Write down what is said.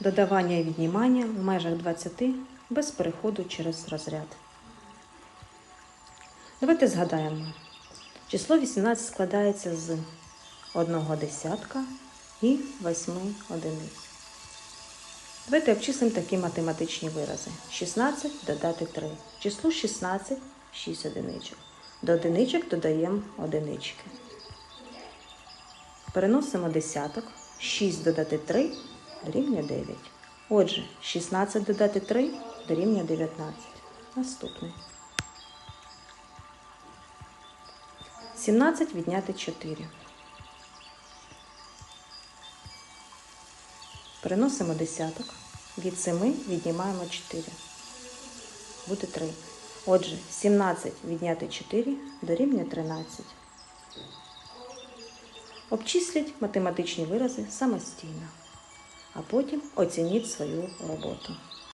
Додавання і віднімання в межах 20 без переходу через розряд. Давайте згадаємо. Число 18 складається з одного десятка і 8 одиниць. Давайте обчислимо такі математичні вирази. 16 додати 3. Число 16 6 одиничок. До одиничок додаємо одинички. Переносимо десяток. 6 додати 3 дорівнює 9. Отже, 16 додати 3 дорівнює 19. Наступний. 17 відняти 4. Переносимо десяток. Від 7 віднімаємо 4. Буде 3. Отже, 17 відняти 4 дорівнює 13. Обчисліть математичні вирази самостійно, а потім оцініть свою роботу.